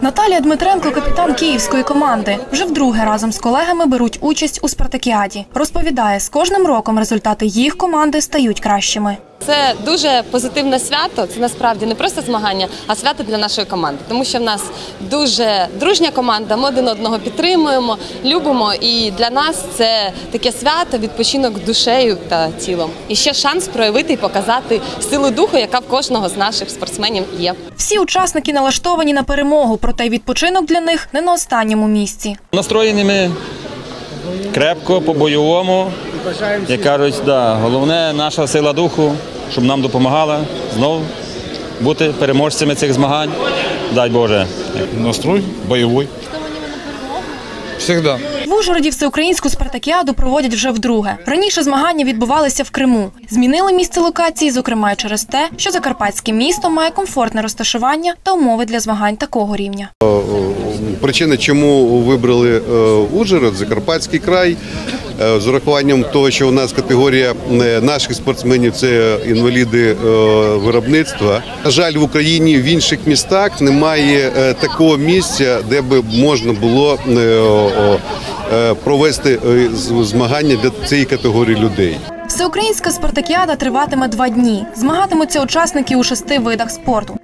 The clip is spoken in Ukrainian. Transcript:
Наталія Дмитренко, капітан київської команди, вже вдруге разом з колегами беруть участь у спартакіаді. Розповідає, з кожним роком результати їх команди стають кращими. Це дуже позитивне свято. Це насправді не просто змагання, а свято для нашої команди, тому що в нас дуже дружня команда. Ми один одного підтримуємо, любимо. І для нас це таке свято, відпочинок душею та тілом. І ще шанс проявити і показати силу духу, яка в кожного з наших спортсменів є. Всі учасники налаштовані на перемогу, проте відпочинок для них не на останньому місці. Настроєні ми крепко, по-бойовому. Як кажуть, да, головне наша сила духу, щоб нам допомагала знову бути переможцями цих змагань. Дай Боже. Настрой боевой. Всегда. В Ужгороді всеукраїнську спартакіаду проводять вже вдруге. Раніше змагання відбувалися в Криму. Змінили місце локації, зокрема й через те, що закарпатське місто має комфортне розташування та умови для змагань такого рівня. Причина, чому вибрали е, Ужгород, Закарпатський край, е, з урахуванням того, що у нас категорія е, наших спортсменів це інваліди е, виробництва. На жаль, в Україні в інших містах немає е, такого місця, де би можна було е, е, провести е, змагання для цієї категорії людей. Всеукраїнська спартакіада триватиме два дні. Змагатимуться учасники у шести видах спорту.